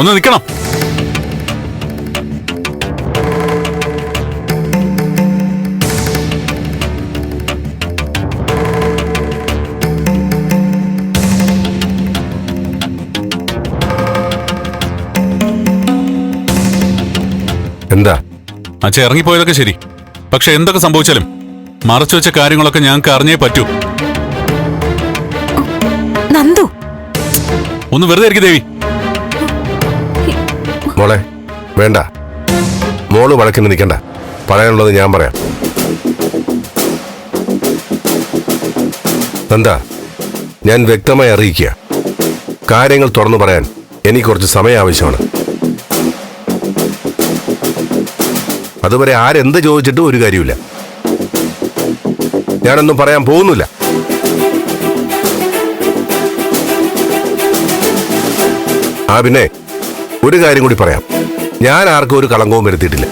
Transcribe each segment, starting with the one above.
ഒന്ന് നിൽക്കണം. എന്താ? അച്ഛൻ ഇറങ്ങിപ്പോയതൊക്കെ ശരി. പക്ഷെ എന്തൊക്കെ സംഭവിച്ചാലും മറച്ചു വെച്ച കാര്യങ്ങളൊക്കെ ഞങ്ങൾക്ക് അറിഞ്ഞേ പറ്റൂ. നന്ദു. ഒന്ന് വെറുതെ ഇരിക്കും ദേവി. മോളെ വേണ്ട. മോൾ വഴക്കിന് നിൽക്കണ്ട. പറയാനുള്ളത് ഞാൻ പറയാം. എന്താ ഞാൻ വ്യക്തമായി അറിയിക്കുക. കാര്യങ്ങൾ തുറന്നു പറയാൻ എനിക്ക് കുറച്ച് സമയം ആവശ്യമാണ്. അതുവരെ ആരെന്ത് ചോദിച്ചിട്ടും ഒരു കാര്യമില്ല ഞാനൊന്നും പറയാൻ പോകുന്നില്ല. ആ പിന്നെ ഒരു കാര്യം കൂടി പറയാം. ഞാൻ ആർക്കും ഒരു കളങ്കവും വരുത്തിയിട്ടില്ല.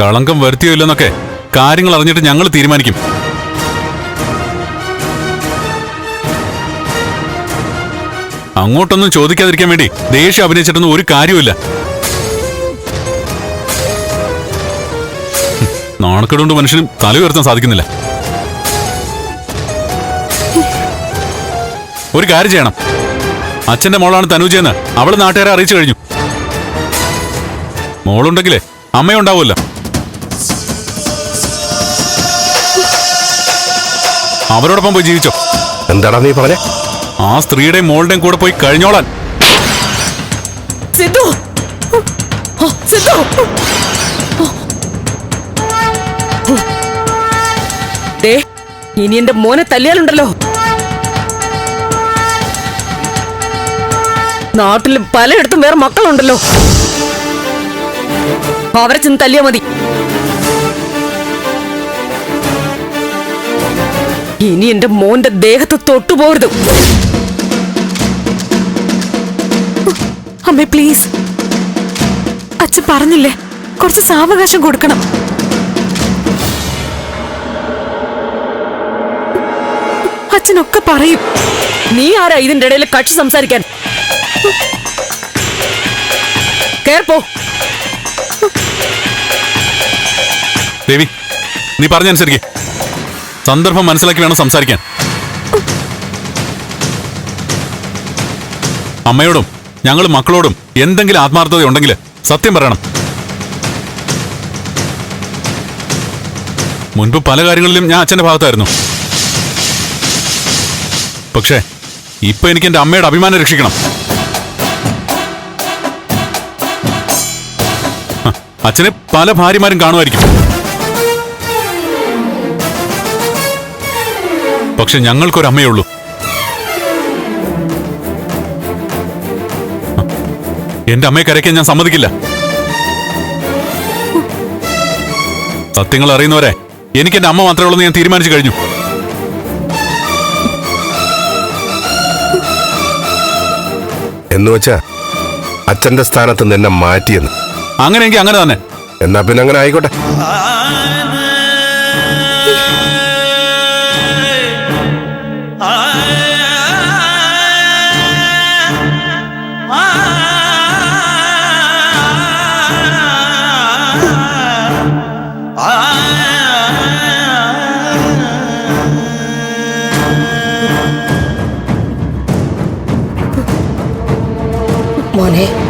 കളങ്കം വരുത്തിയോ ഇല്ലെന്നൊക്കെ കാര്യങ്ങൾ അറിഞ്ഞിട്ട് ഞങ്ങൾ തീരുമാനിക്കും. അങ്ങോട്ടൊന്നും ചോദിക്കാതിരിക്കാൻ വേണ്ടി ദേഷ്യം അഭിനയിച്ചിട്ടൊന്നും ഒരു കാര്യമില്ല നാണക്കേടുകൊണ്ട് മനുഷ്യനും തല ഉയർത്താൻ സാധിക്കുന്നില്ല. ഒരു കാര്യം ചെയ്യണം. അച്ഛന്റെ മോളാണ് തനുജയെന്ന് അവൾ നാട്ടുകാരെ അറിയിച്ചു കഴിഞ്ഞു. മോളുണ്ടെങ്കിലേ അമ്മയുണ്ടാവുമല്ലോ. അവരോടൊപ്പം പോയി ജീവിച്ചോ. എന്താടാ നീ പറഞ്ഞേ? ആ സ്ത്രീയുടെയും മോളുടെയും കൂടെ പോയി കഴിഞ്ഞോളാൻ. സിദ്ധു സിദ്ധു ഇനി എന്റെ മോനെ തല്ലിയാലുണ്ടല്ലോ. നാട്ടിൽ പലയിടത്തും വേറെ മക്കളുണ്ടല്ലോ. അവരെ ചെന്ന് തല്ലിയാ മതി. ഇനി എന്റെ മോന്റെ ദേഹത്ത് തൊട്ടുപോകരുത് അമ്മേ പ്ലീസ് അച്ഛൻ പറഞ്ഞില്ലേ കുറച്ച് സാവകാശം കൊടുക്കണം. അച്ഛനൊക്കെ പറയും. നീ ആരാ ഇതിന്റെ ഇടയിൽ കക്ഷി സംസാരിക്കാൻ? കേർപ്പോ ദേവി നീ പറഞ്ഞനുസരിക്ക്. സന്ദർഭം മനസ്സിലാക്കി വേണം സംസാരിക്കാൻ. അമ്മയോടും ഞങ്ങൾ മക്കളോടും എന്തെങ്കിലും ആത്മാർത്ഥത ഉണ്ടെങ്കിൽ സത്യം പറയണം. മുൻപ് പല കാര്യങ്ങളിലും ഞാൻ അച്ഛന്റെ ഭാഗത്തായിരുന്നു. പക്ഷേ ഇപ്പൊ എനിക്ക് എന്റെ അമ്മയുടെ അഭിമാനം രക്ഷിക്കണം. അച്ഛന് പല ഭാര്യമാരും കാണുമായിരിക്കും. പക്ഷെ ഞങ്ങൾക്കൊരമ്മയേ ഉള്ളൂ. എന്റെ അമ്മയെ കരയ്ക്കാൻ ഞാൻ സമ്മതിക്കില്ല. സത്യങ്ങൾ അറിയുന്നവരെ എനിക്ക് എന്റെ അമ്മ മാത്രമേ ഉള്ളൂ ഞാൻ തീരുമാനിച്ചു കഴിഞ്ഞു. എന്ന് വെച്ചാ അച്ഛന്റെ സ്ഥാനത്ത് നിന്നെ മാറ്റിയെന്ന്. അങ്ങനെയെങ്കിൽ അങ്ങനെ തന്നെ. എന്നാ പിന്നെ അങ്ങനെ ആയിക്കോട്ടെ. മോനെ